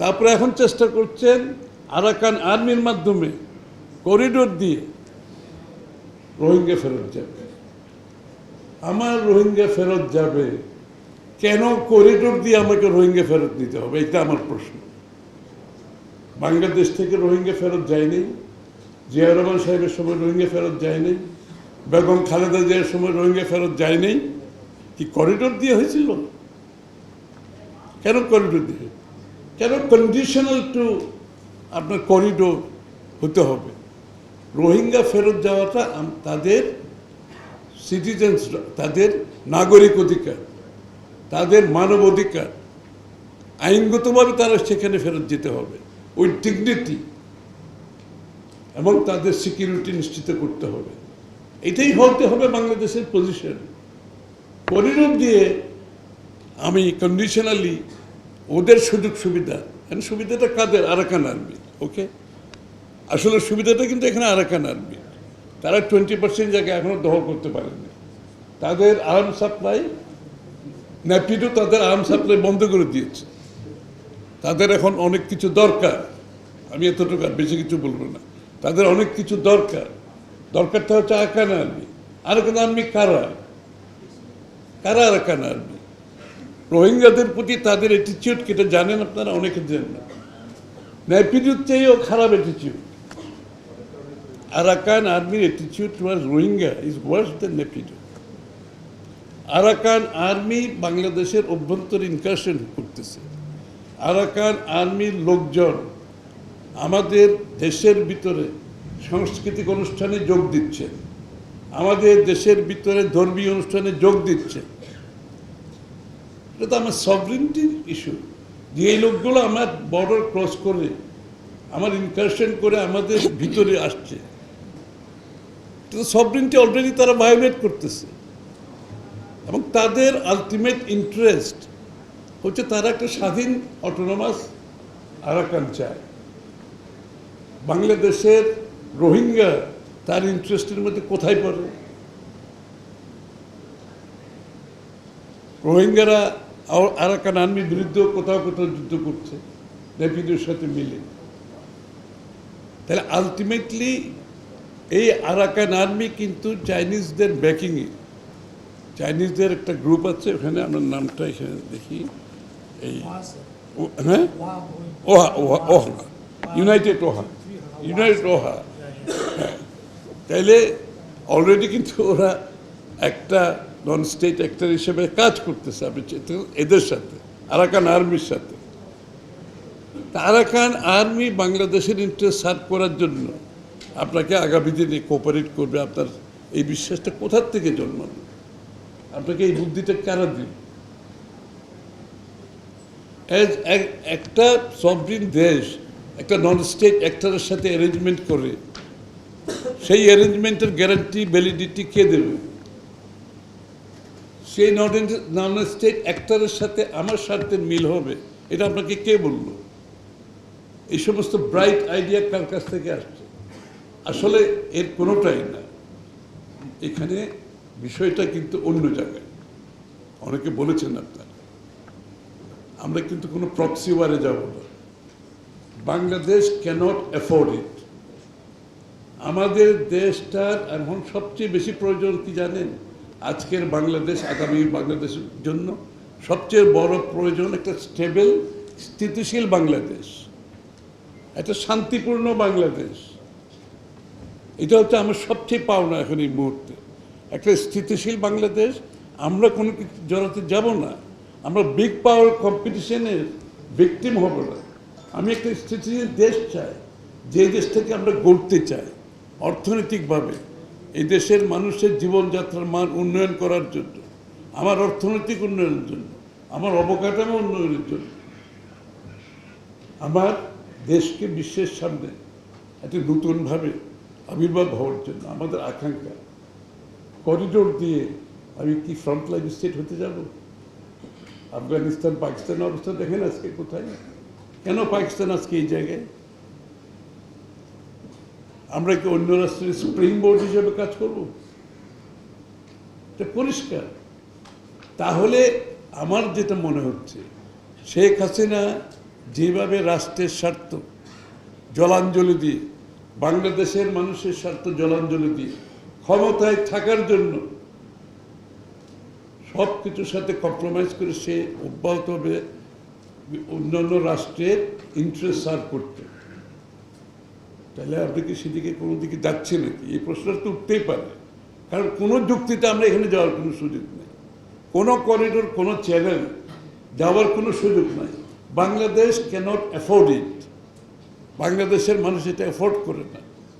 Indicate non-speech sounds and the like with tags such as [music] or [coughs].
তারপরে এখন চেষ্টা করছেন আরাকান আর্মির মাধ্যমে করিডোর দিয়ে রোহিঙ্গা ফেরত যাবে। আমার রোহিঙ্গা ফেরত যাবে, কেন করিডোর দিয়ে আমাকে রোহিঙ্গা ফেরত নিতে হবে? এটা আমার প্রশ্ন। বাংলাদেশ থেকে রোহিঙ্গা ফেরত যায়নি জিয়া রহমান সাহেবের সময় রোহিঙ্গা ফেরত যায়নি, বেগম খালেদা জিয়ার সময় রোহিঙ্গা ফেরত যায়নি। কি করিডোর দিয়ে হয়েছিল? কেন করিডোর দিয়ে? কেন কন্ডিশনাল টু আপনার করিডোর হতে হবে। রোহিঙ্গা ফেরত যাওয়াটা তাদের সিটিজেন্স তাদের নাগরিক অধিকার, তাদের মানব অধিকার। আইনগতভাবে তারা সেখানে ফেরত যেতে হবে, ওই ডিগনিটি এবং তাদের সিকিউরিটি নিশ্চিত করতে হবে। এটাই হতে হবে বাংলাদেশের পজিশন করিডোর দিয়ে আমি কন্ডিশনালি ওদের সুযোগ সুবিধা। এখানে সুবিধাটা কাদের? আরাকান আর্মি ওকে আসলে সুবিধাটা কিন্তু এখানে আরাকান আর্মি। তারা টোয়েন্টি পার্সেন্ট জায়গা এখনও দখল করতে পারেনি। তাদের আর্ম সাপ্লাই ন্যাপিডও তাদের আর্ম সাপ্লাই বন্ধ করে দিয়েছে। তাদের এখন অনেক কিছু দরকার। আমি এতটুকু আর বেশি কিছু বলব না। তাদের অনেক কিছু দরকার। দরকারটা হচ্ছে আরাকান আর্মি। আরাকান আর্মি কারা? কারা আরাকান আর্মি? রোহিঙ্গাদের প্রতি তাদের অ্যাটিচিউড কেটে জানেন আপনারা? অনেকে জানেন না। ন্যাপিডুর চেয়েও খারাপ অ্যাটিচিউড আরাকান আর্মির অ্যাটিচিউড toward Rohingya is worse than Naypyidaw Arakan Army বাংলাদেশের অভ্যন্তরীণ ইনকারশন করতেছে। আরাকান আর্মির লোকজন আমাদের দেশের ভিতরে সাংস্কৃতিক অনুষ্ঠানে যোগ দিচ্ছে। আমাদের দেশের ভিতরে ধর্মীয় অনুষ্ঠানে যোগ দিচ্ছে। এটা তো আমার সভরিনটির ইস্যু যে এই লোকগুলো আমার বর্ডার ক্রস করে আমার ইনকারশন করে আমাদের [coughs] ভিতরে আসছে। এটা তো সভরিনটি অলরেডি তারা ভায়োলেট করতেছে। এবং তাদের আলটিমেট ইন্টারেস্ট হচ্ছে তারা একটা স্বাধীন অটোনমাস আরাকান চায়। বাংলাদেশের রোহিঙ্গা তার ইন্টারেস্টের মধ্যে কোথায় পড়ে? রোহিঙ্গারা আরাকান আর্মির বিরুদ্ধেও কোথাও কোথাও যুদ্ধ করছে। নেপিদের সাথে মিলে। তাহলে আলটিমেটলি এই আরাকান আর্মি কিন্তু চাইনিজদের ব্যাকিংয়ে চাইনিজদের একটা গ্রুপ আছে ওখানে আমার নামটা এখানে দেখি। এই হ্যাঁ? ওহা ওহা ওহা ইউনাইটেড ওহা। ইউনাইটেড ওহা। হ্যাঁ। তাইলে অলরেডি কিন্তু ওরা একটা নন স্টেট অ্যাক্টর হিসেবে কাজ করতেছে আপনি এদের সাথে, আরাকান আর্মির সাথে। আরাকান আর্মি বাংলাদেশের ইন্টারেস্ট সার্ভ করার জন্য আপনাকে আগামী দিনে কোঅপারেট করবে, আপনার এই বিশ্বাসটা কোথার থেকে জন্মাবে আপনাকে এই বুদ্ধিটা কারা এক- একটা সভরিন দেশ, একটা নন স্টেট অ্যাক্টরের সাথে অ্যারেঞ্জমেন্ট করে, সেই অ্যারেঞ্জমেন্টের গ্যারান্টি ভ্যালিডিটি কে দেবে? সেই নন স্টেট অ্যাক্টরের সাথে আমার স্বার্থের মিল হবে, এটা আপনাকে কে বলল? এই সমস্ত ব্রাইট আইডিয়া কার কাছ থেকে আসছে? আসলে এর কোনোটাই না। এখানে বিষয়টা কিন্তু অন্য জায়গায়। অনেকে বলেছেন আপনারা, আমরা কিন্তু কোনো প্রক্সি ওয়ারে যাব না। বাংলাদেশ ক্যানট অ্যাফোর্ড ইট আমাদের দেশটার এখন সবচেয়ে বেশি প্রয়োজন কি জানেন? আজকের বাংলাদেশ, আগামী বাংলাদেশের জন্য সবচেয়ে বড় প্রয়োজন একটা স্টেবল, স্থিতিশীল বাংলাদেশ। একটা শান্তিপূর্ণ বাংলাদেশ। এটা হচ্ছে আমার সবচেয়ে পাওনা এখন এই মুহূর্তে। একটা স্থিতিশীল বাংলাদেশ, আমরা কোনো কিছু জড়াতে যাব না। আমরা বিগ পাওয়ার কম্পিটিশনের ভিকটিম হব না। আমি একটা স্থিতিশীল দেশ চাই, যে দেশ থেকে আমরা গড়তে চাই, অর্থনৈতিকভাবে। এই দেশের মানুষের জীবনযাত্রার মান উন্নয়ন করার জন্য, আমার অর্থনৈতিক উন্নয়নের জন্য, আমার অবকাঠামো উন্নয়নের জন্য, আমার দেশকে বিশ্বের সামনে একটি নতুনভাবে আবির্ভাব হওয়ার জন্য আমাদের আকাঙ্ক্ষা। করিডোর দিয়ে আমি কি ফ্রন্টলাইন স্টেট হতে যাব? আফগানিস্তান, পাকিস্তানের অবস্থা দেখেন আজকে কোথায়? কেন পাকিস্তান আজকে এই জায়গায়? আমরা কি অন্য রাষ্ট্রের সুপ্রিম বোর্ড হিসেবে কাজ করব? এটা পরিষ্কার। তাহলে আমার যেটা মনে হচ্ছে, শেখ হাসিনা যেভাবে রাষ্ট্রের স্বার্থ জলাঞ্জলি দিয়ে, বাংলাদেশের মানুষের স্বার্থ জলাঞ্জলি দিয়ে, ক্ষমতায় থাকার জন্য সব কিছুর সাথে কম্প্রোমাইজ করে সে অব্যাহত হবে, অন্যান্য রাষ্ট্রের ইন্টারেস্ট সার্ভ করতে। তাহলে আপনি কি সেদিকে কোনো দিকে যাচ্ছে নাকি? এই প্রশ্নটা তো উঠতেই পারে। কারণ কোনো যুক্তিতে আমরা এখানে যাওয়ার কোনো সুযোগ নেই। কোনো করিডোর কোনো চ্যানেল যাওয়ার কোনো সুযোগ নাই। বাংলাদেশ ক্যানট অ্যাফোর্ড ইট বাংলাদেশের মানুষ এটা অ্যাফোর্ড করে না।